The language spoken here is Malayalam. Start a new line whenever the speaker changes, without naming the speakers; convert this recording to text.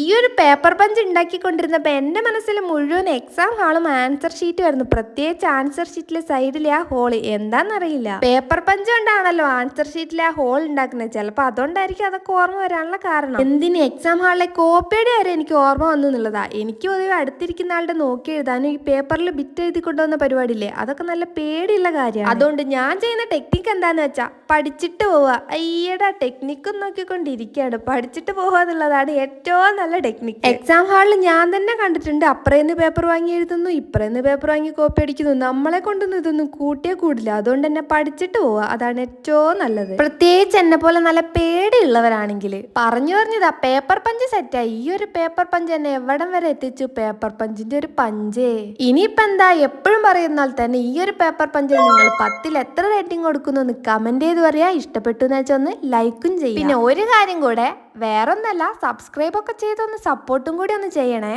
ഈ ഒരു പേപ്പർ പഞ്ച് ഉണ്ടാക്കിക്കൊണ്ടിരുന്നപ്പോൾ എന്റെ മനസ്സിൽ മുഴുവൻ എക്സാം ഹാളും ആൻസർ ഷീറ്റ് വരുന്നു പ്രത്യേകിച്ച് ആൻസർ ഷീറ്റിലെ സൈഡിലെ ആ ഹോൾ എന്താണെന്നറിയില്ല പേപ്പർ പഞ്ച് കൊണ്ടാണല്ലോ ആൻസർ ഷീറ്റിലെ ആ ഹോൾ ഉണ്ടാക്കുന്നത്. ചിലപ്പോൾ അതുകൊണ്ടായിരിക്കും അതൊക്കെ ഓർമ്മ വരാനുള്ള കാരണം. എന്തിന് എക്സാം ഹാളിലെ കോപ്പിയുടെ വരെ എനിക്ക് ഓർമ്മ വന്നു എന്നുള്ളതാ. എനിക്ക് പൊതുവെ അടുത്തിരിക്കുന്ന ആളുടെ നോക്കി എഴുതാനും ഈ പേപ്പറിൽ ബിറ്റ് എഴുതി കൊണ്ടുവന്ന പരിപാടിയില്ലേ? അതൊക്കെ നല്ല പേടിയുള്ള കാര്യമാണ്. അതുകൊണ്ട് ഞാൻ ചെയ്യുന്ന ടെക്നിക്ക് എന്താന്ന് വെച്ചാൽ പഠിച്ചിട്ട് പോവുക. അയ്യടാ ടെക്നിക്കും നോക്കിക്കൊണ്ടിരിക്കുകയാണ്. പഠിച്ചിട്ട് പോവുക എന്നുള്ളതാണ് ഏറ്റവും നല്ല ടെക്നിക്ക് എക്സാം ഹാളിൽ ഞാൻ തന്നെ കണ്ടിട്ടുണ്ട്. അപ്പറേന്ന് പേപ്പർ വാങ്ങി എഴുതുന്നു ഇപ്പറേന്ന് പേപ്പർ വാങ്ങി കോപ്പി അടിക്കുന്നു. നമ്മളെ കൊണ്ടൊന്നും ഇതൊന്നും കൂട്ടിയേ കൂടില്ല. അതുകൊണ്ട് തന്നെ പഠിച്ചിട്ട് പോവുക അതാണ് ഏറ്റവും നല്ലത്. പ്രത്യേകിച്ച് എന്നെ പോലെ നല്ല പേടിയുള്ളവരാണെങ്കിൽ പറഞ്ഞു പറഞ്ഞതാ പേപ്പർ പഞ്ച് സെറ്റായി ഈ ഒരു പേപ്പർ പഞ്ച് എന്നെ എവിടം വരെ എത്തിച്ചു? പേപ്പർ പഞ്ചിന്റെ ഒരു പഞ്ചേ ഇനിയിപ്പോ എന്താ? എപ്പോഴും പറയുന്നാൽ തന്നെ ഈ ഒരു പേപ്പർ പഞ്ച് നിങ്ങൾ പത്തിൽ എത്ര റേറ്റിംഗ് കൊടുക്കുന്നു എന്ന് കമന്റ് ചെയ്ത് പറയാ. ഇഷ്ടപ്പെട്ടു എന്ന് വെച്ചാൽ ഒന്ന് ലൈക്കും ചെയ്യും. പിന്നെ ഒരു കാര്യം കൂടെ. വേറൊന്നല്ല സബ്സ്ക്രൈബ് ഒക്കെ ചെയ്തൊന്ന് സപ്പോർട്ടും കൂടി ഒന്ന് ചെയ്യണേ.